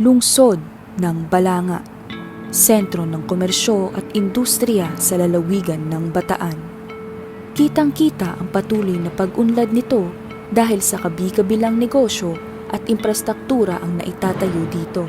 lungsod ng Balanga, sentro ng komersyo at industriya sa lalawigan ng Bataan. Kitang-kita ang patuloy na pag-unlad nito dahil sa kabi-kabilang negosyo at infrastruktura ang naitatayo dito.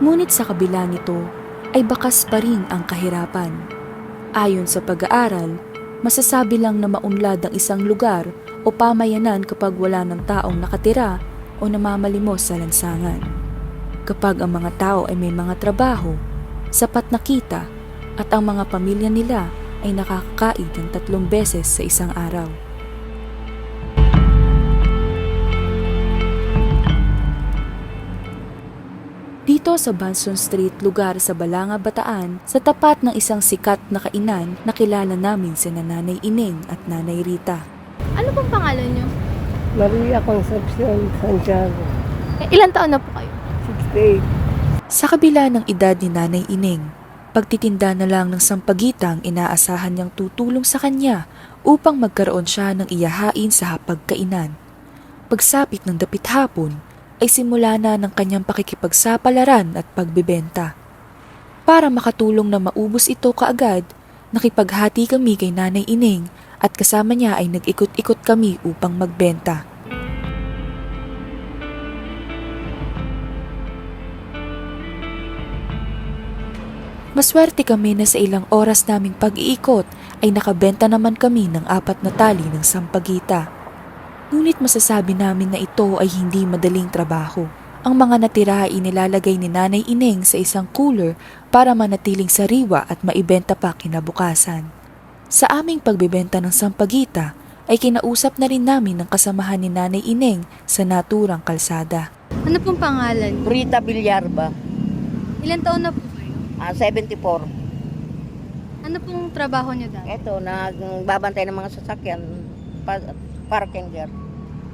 Ngunit sa kabila nito ay bakas pa rin ang kahirapan. Ayon sa pag-aaral, masasabi lang na maunlad ang isang lugar o pamayanan kapag wala ng taong nakatira o namamalimos sa lansangan. Kapag ang mga tao ay may mga trabaho, sapat na kita at ang mga pamilya nila ay nakakakain ng tatlong beses sa isang araw. Dito sa Banson Street, lugar sa Balanga, Bataan, sa tapat ng isang sikat na kainan, nakilala namin si Nanay Ining at Nanay Rita. Ano pong pangalan nyo? Maria Concepcion Santiago, Eh, ilan taon na po kayo? 68. Sa kabila ng edad ni Nanay Ining, pagtitinda na lang ng sampagita ang inaasahan niyang tutulong sa kanya upang magkaroon siya ng iyahain sa hapagkainan. Pagsapit ng dapit hapon, ay simula na ng kanyang pakikipagsapalaran at pagbebenta. Para makatulong na maubos ito kaagad, nakipaghati kami kay Nanay Ining at kasama niya ay nag-ikot-ikot kami upang magbenta. Maswerte kami na sa ilang oras naming pag-iikot ay nakabenta naman kami ng apat na tali ng sampagita. Ngunit masasabi namin na ito ay hindi madaling trabaho. Ang mga natira ay inilalagay ni Nanay Ineng sa isang cooler para manatiling sariwa at maibenta pa kinabukasan. Sa aming pagbebenta ng sampagita ay kinausap na rin namin ng kasamahan ni Nanay Ineng sa naturang kalsada. Ano pong pangalan? Rita Villarba, Ilan taon na po? Ah, 74. Ano pong trabaho nyo dati? Ito, nagbabantay ng mga sasakyan, pa- parking there.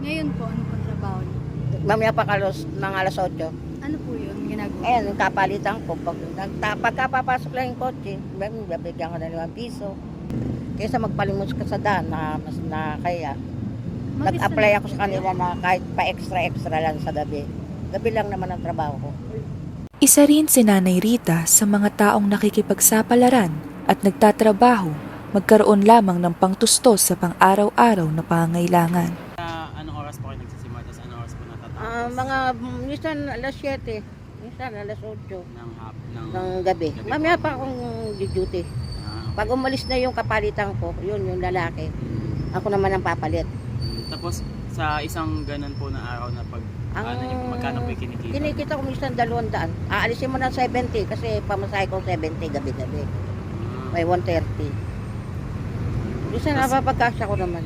Ngayon po, ano pong trabaho nyo? Mamaya pa kalos ng alas 8. Ano po yun ginagawa? Ayan, yung kapalitan ko. Pag, nagta- pagkapapasok lang yung kotse, bab- babigyan ko na 5 piso. Kaysa magpalimos ka sa daan na, mas na kaya. Mag-isa Nag-apply lang ako po sa kanila na kahit pa extra-extra lang sa gabi. Gabi lang naman ang trabaho ko. Isa rin si Nanay Rita sa mga taong nakikipagsapalaran at nagtatrabaho magkaroon lamang ng pangtustos sa pang-araw-araw na pangailangan. Ah, anong oras po kayo nagsisimula? Tapos anong oras po natatapos? Ah, mga, minsan alas 7, minsan alas 8 ng hap, ng, ng gabi. Gabi Mamaya pa akong duty. ah, Pag umalis na yung kapalitan ko, yun yung lalaki. Ako naman ang papalit. mm, tapos sa isang ganun po na araw na pag Ang ano niyo magkano po yung kinikita? Kinikita ko minsan dalawang daan. Aalisin mo na 70 kasi pamasahe ko 70 gabi-gabi. Ah, May 130. Minsan Tas- napapagkasya ko naman.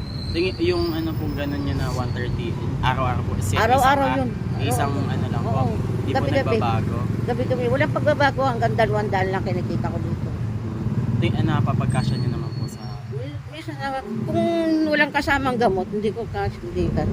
yung ano pong ganun niya na 130, araw-araw po. Kasi Araw-araw isang, yun. Isang Araw-araw. ano lang po. Oo. Hindi po Gabi-gabi. nagbabago. Gabi-gabi. Walang pagbabago hanggang dalawang daan lang kinikita ko dito. Mm, ting, ano, napapagkasya niyo naman po sa... Minsan, ah, kung walang kasamang gamot, hindi ko cash, hindi ka.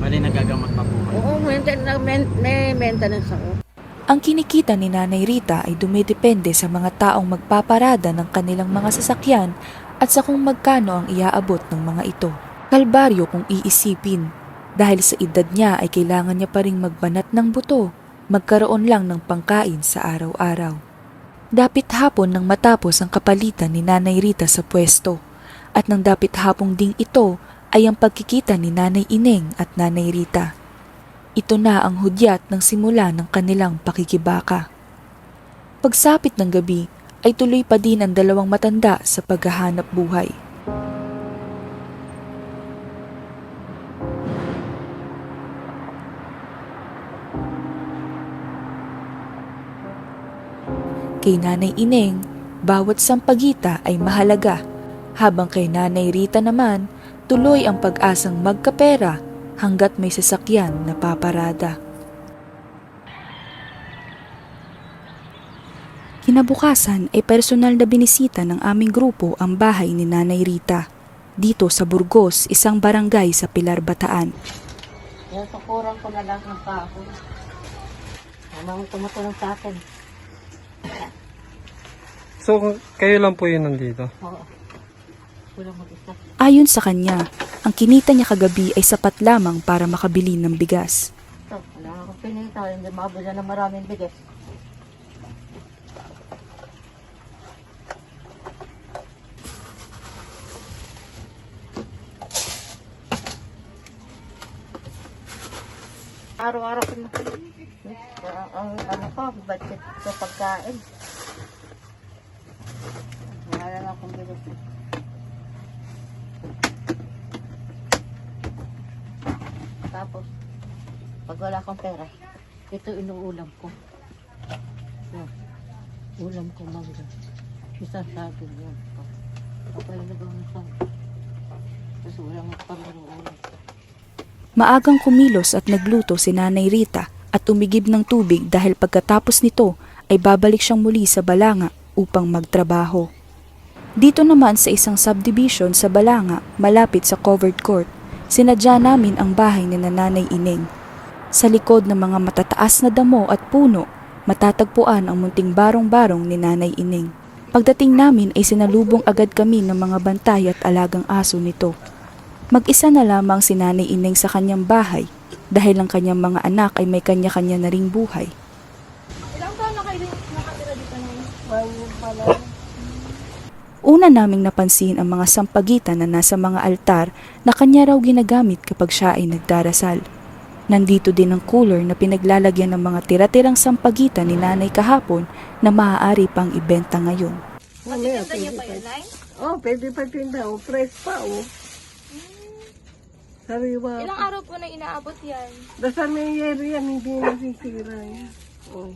Bali nagagamot pa po kayo. Oo, maintenance, may, may maintenance ako. Ang kinikita ni Nanay Rita ay dumidepende sa mga taong magpaparada ng kanilang mga sasakyan at sa kung magkano ang iaabot ng mga ito. Kalbaryo kung iisipin. Dahil sa edad niya ay kailangan niya pa rin magbanat ng buto, magkaroon lang ng pangkain sa araw-araw. Dapit hapon nang matapos ang kapalitan ni Nanay Rita sa pwesto. At nang dapit hapong ding ito ay ang pagkikita ni Nanay Ineng at Nanay Rita. Ito na ang hudyat ng simula ng kanilang pakikibaka. Pagsapit ng gabi ay tuloy pa din ang dalawang matanda sa paghahanap buhay. Kay Nanay Ineng, bawat sampagita ay mahalaga, habang kay Nanay Rita naman, tuloy ang pag-asang magkapera hanggat may sasakyan na paparada. Kinabukasan ay personal na binisita ng aming grupo ang bahay ni Nanay Rita. Dito sa Burgos, isang barangay sa Pilar, Bataan. Yung tukuran ko na lang ng tao. Anong tumutulong sa akin? So, kayo lang po yun nandito? Oo. Kulang mag-isa. Ayon sa kanya, ang kinita niya kagabi ay sapat lamang para makabili ng bigas. Ito, wala ako ako pinita, hindi mabila na maraming bigas. Araw-araw ko ang ano ko, budget sa pagkain. Wala lang akong bigas. Tapos, pag wala akong pera, ito inuulam ko. Yan. Ulam ko mangga. Isang saging yan. Kapalilag ang saging. Tapos wala mo pang. Maagang kumilos at nagluto si Nanay Rita at umigib ng tubig dahil pagkatapos nito ay babalik siyang muli sa Balanga upang magtrabaho. Dito naman sa isang subdivision sa Balanga, malapit sa covered court, sinadya namin ang bahay ni Nanay Ining. Sa likod ng mga matataas na damo at puno, matatagpuan ang munting barong-barong ni Nanay Ining. Pagdating namin ay sinalubong agad kami ng mga bantay at alagang aso nito. Mag-isa na lamang si Nanay Ineng sa kanyang bahay dahil ang kanyang mga anak ay may kanya-kanya na ring buhay. Ilang taon na kayo nakatira dito na Una naming napansin ang mga sampagitan na nasa mga altar na kanya raw ginagamit kapag siya ay nagdarasal. Nandito din ang cooler na pinaglalagyan ng mga tira-tirang sampagitan ni nanay kahapon na maaari pang ibenta ngayon. Mamaya, pwede pa. Oh, pwede pa tinda. Oh, fresh pa, oh. Sariwa. Ilang araw po na inaabot yan? Basta may yero yan, hindi nasisira yan. Oh.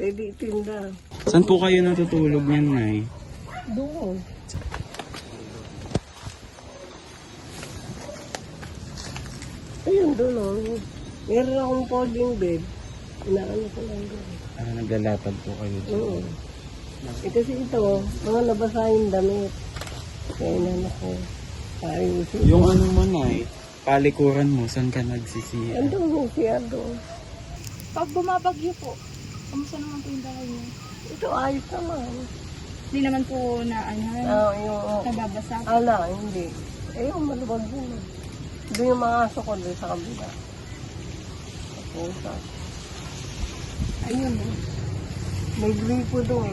Pwede itinda. Saan po kayo natutulog niyan, Nay? Doon. Ayun, doon, oh. Meron akong folding bed. Inaano ko lang doon. Ah, naglalatag po kayo Oo. dyan. Eh, kasi ito, mga nabasa yung damit. Kaya inano ko. Ayusin. Yung ano mo, Nay, palikuran mo, saan ka nagsisiya? Andun yung siya doon. Pag bumabagyo po, kamusta naman po yung bahay niyo? Ito ayos naman. Hindi naman po na ano, Ah, yung, nababasa. ala, hindi. Eh, yung maluwag din. Doon yung mga aso ko doon sa kabila. Sa pusa. Ayun, eh. May gripo doon.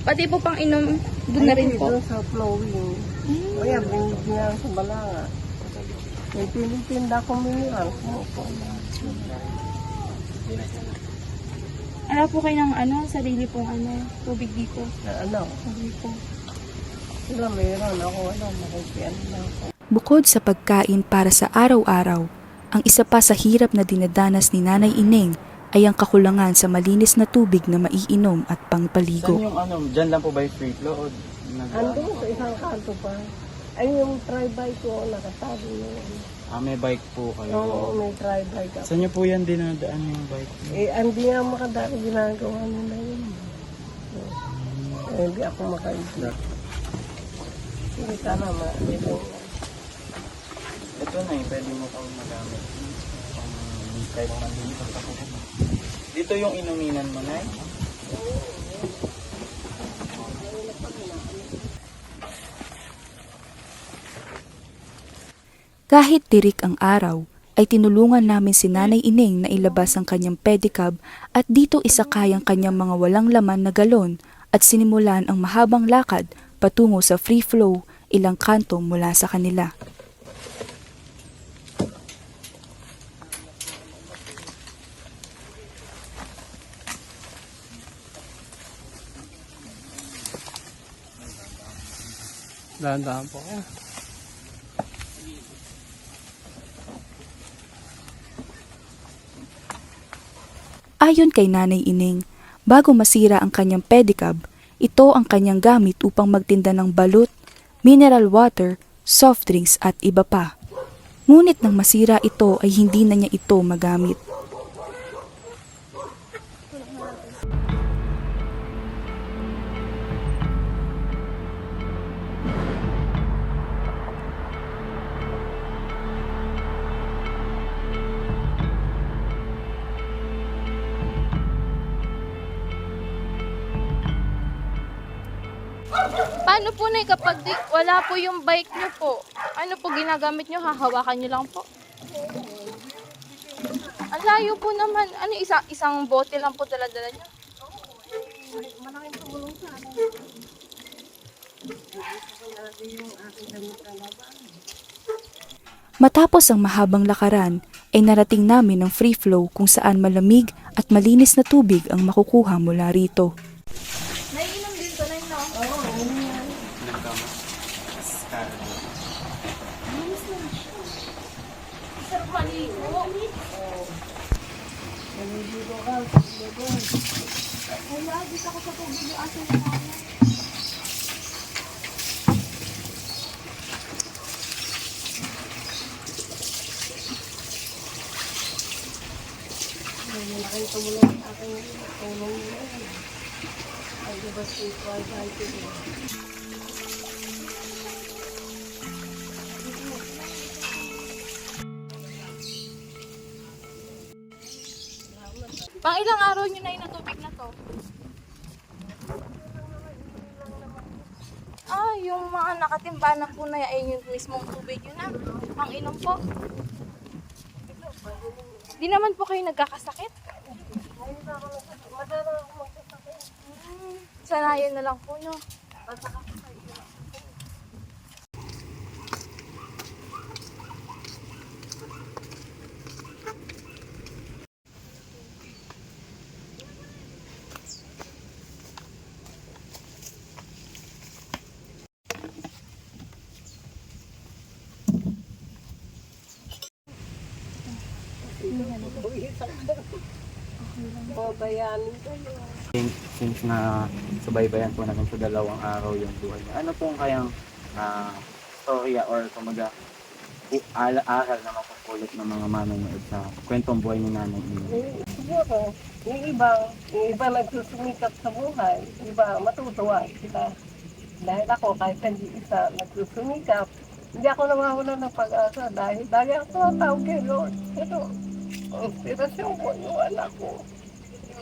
Pati po pang inom, doon na rin Ay, po. Doon sa flowing. O yan, binigyan sa balanga. May tinitinda ko mineral. Kumupo na. Ano po kayo ng ano, sarili pong ano, tubig dito. Na ano, Sabi po. sila meron. Ako ano, makikian na ako. Bukod sa pagkain para sa araw-araw, ang isa pa sa hirap na dinadanas ni Nanay Ineng ay ang kakulangan sa malinis na tubig na maiinom at Saan pangpaligo. yung ano, dyan lang po ba yung free flow? O nag- Andun sa isang kanto pa. Ay, yung try-bike ko, nakasabi yun. Ah, may bike po kayo. Oo, may try-bike ako. Saan niyo po yan dinadaan yung bike niyo? Eh, hindi nga makadami ginagawa nila yun. Eh, hindi ako makaisip. Sige, sana ma. Ito. Ito na eh, pwede mo pang magamit. Pang kahit mandito sa Dito yung inuminan mo na eh. Kahit tirik ang araw, ay tinulungan namin si Nanay Ineng na ilabas ang kanyang pedicab at dito isakay ang kanyang mga walang laman na galon at sinimulan ang mahabang lakad patungo sa free flow ilang kanto mula sa kanila. Dahan-dahan po. Ayon kay Nanay Ining, bago masira ang kanyang pedicab, ito ang kanyang gamit upang magtinda ng balut, mineral water, soft drinks at iba pa. Ngunit nang masira ito ay hindi na niya ito magamit. Paano po na kapag di, wala po yung bike niyo po? Ano po ginagamit niyo? Hahawakan niyo lang po? Ang layo po naman. Ano, isa, isang bote lang po dala-dala niyo? Matapos ang mahabang lakaran, ay narating namin ang free flow kung saan malamig at malinis na tubig ang makukuha mula rito. Naiinom din to, Nay, no? Ilang kama? Sarado. Sarap maligo. Wala, dito ako sa tubig yung aso na namin. Pang ilang araw nyo na yung tubig na to? Ah, yung mga nakatimba na po na ayun yung mismong tubig yun na. Pang inom po. Di naman po kayo nagkakasakit? Sanayan na lang po, no? Since, since na subaybayan po namin sa dalawang araw yung buhay niya, ano pong kayang ah, storya or kumaga aral na mapupulot ng mga manonood sa kwentong buhay ni Nanay Ina? Siguro, yung iba, yung iba nagsusumikap sa buhay, iba matutuwa sila. Dahil ako, kahit hindi isa nagsusumikap, hindi ako nawawala ng pag-asa dahil dahil ako tawag kay Lord. Pero, ang inspirasyon ko yung anak ko.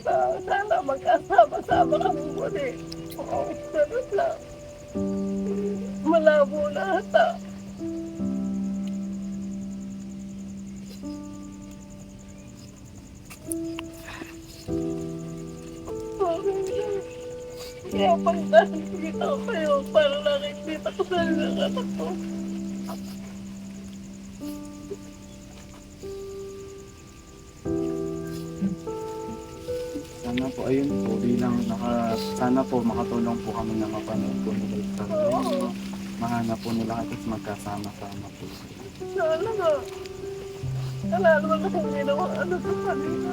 Na sana magkasama-sama kami muli. Oo, ganun lang. Malabo lahat ah. Kaya pag nakikita ko kayo, parang nakikita ko sa anak ko. Sana po, ayun po, bilang naka, sana po makatulong po kami na mapanood po nila ito. Mahanap po nila at magkasama-sama po. Sana nga. Wala naman akong ginawa ano sa kanila.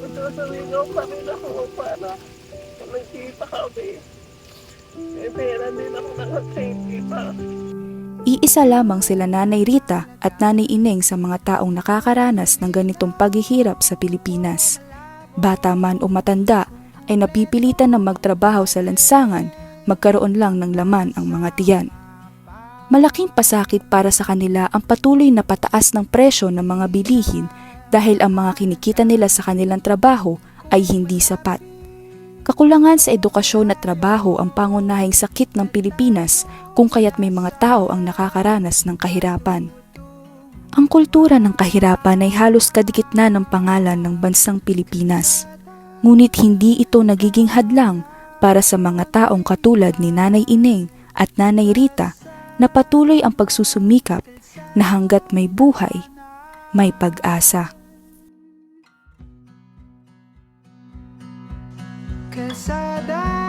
Ito sa ligaw pa rin ako para nagkita kami. May pera din ako nakasave pa. Iisa lamang sila Nanay Rita at Nanay Ineng sa mga taong nakakaranas ng ganitong paghihirap sa Pilipinas. Bata man o matanda ay napipilitan na magtrabaho sa lansangan, magkaroon lang ng laman ang mga tiyan. Malaking pasakit para sa kanila ang patuloy na pataas ng presyo ng mga bilihin dahil ang mga kinikita nila sa kanilang trabaho ay hindi sapat. Kakulangan sa edukasyon at trabaho ang pangunahing sakit ng Pilipinas kung kaya't may mga tao ang nakakaranas ng kahirapan. Ang kultura ng kahirapan ay halos kadikit na ng pangalan ng bansang Pilipinas. Ngunit hindi ito nagiging hadlang para sa mga taong katulad ni Nanay Ineng at Nanay Rita na patuloy ang pagsusumikap na hanggat may buhay, may pag-asa. Die